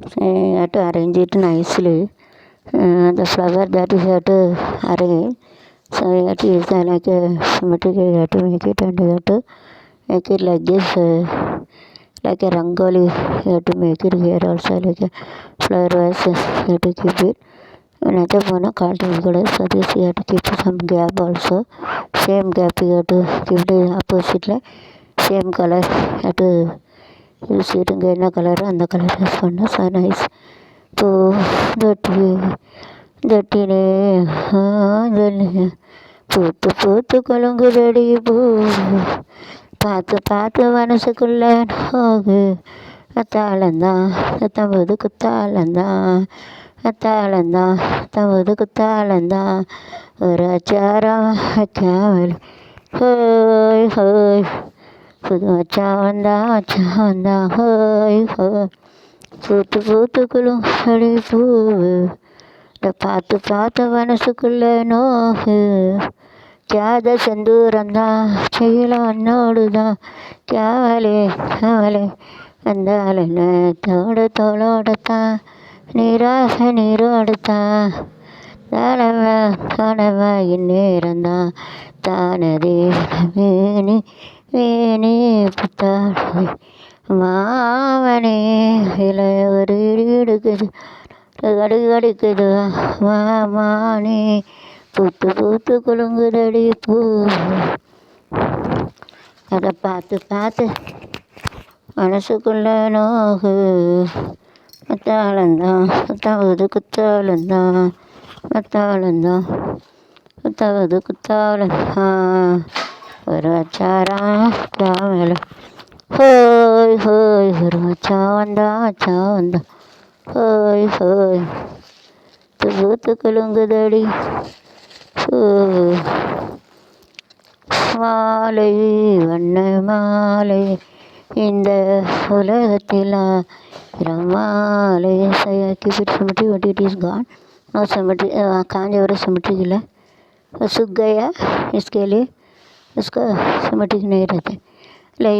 you have to arrange it nicely uh, the flower that you have to arrange so you have to use uh, like a material you have to make it and you have to make it like this uh, like a rangoli you have to make it here also like a flower vase you have to keep it another one called is so this you have to keep some gap also same gap you have to keep the opposite like same color you have to use என்ன கலரோ அந்த colour use பண்ணால் so nice பூ தொட்டி தொட்டிலே ஆதலே பூத்து பூத்து குலுங்குதடி பூ. பார்த்து பார்த்து மனசுக்குள்ளே நோகு. அத்தாளந்தான் பத்தொம்பது குத்தாளந்தான் அத்தாளந்தான் பத்தொம்பது குத்தாளந்தான் ஒரு அச்சாரம் வைக்காமல் ஹோய் ஹோய். புது மச்சான் வந்தா மச்சான் வந்தா ஹோய் ஹோ பூத்து பூத்து குலுங்கடி பூவு இந்த பார்த்து பார்த்த மனசுக்குள்ள நோகு ஜாத செந்தூரந்தான் செய்யல அண்ணோடுதான் கேவலே கேவலே வந்தாலும் தோட தோளோடத்தான் நீராக நீரோடத்தான் தானவா தானவா இந்நேரந்தான் தானதே வேணி வேணி புத்தாடவே மாவனே இலை ஒரு இடுக்குது எடுக்குது கடு கடிக்குது மாமானே பூத்து பூத்து குலுங்குதடி பூ. அதை பார்த்து பார்த்து மனசுக்குள்ள நோகு. குத்தாலந்தான் குத்தாவது குத்தாலந்தான் குத்தாலந்தான் குத்தாவது குத்தாலந்தான் ஒரு அச்சாரம் மேலே ஹோய் ஹோய் ஒரு மச்சான் வந்தா அச்சா வந்தா ஹோய் ஹோய் பூத்து குலுங்குதடி மாலை வண்ண மாலை இந்த உலகத்தில் மாலை keep it cemetery what it is gone no cemetery Kanjeevaram cemetery गिला सूख गया इसके लिए उसका cemetery नहीं रहते லை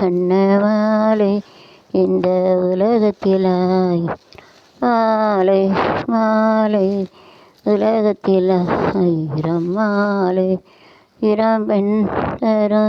வண்ண மாலை இந்த உலகத்தில் மாலை மாலை உலகத்தில் ஆயிரம் மாலை இளம் பெண் தரும்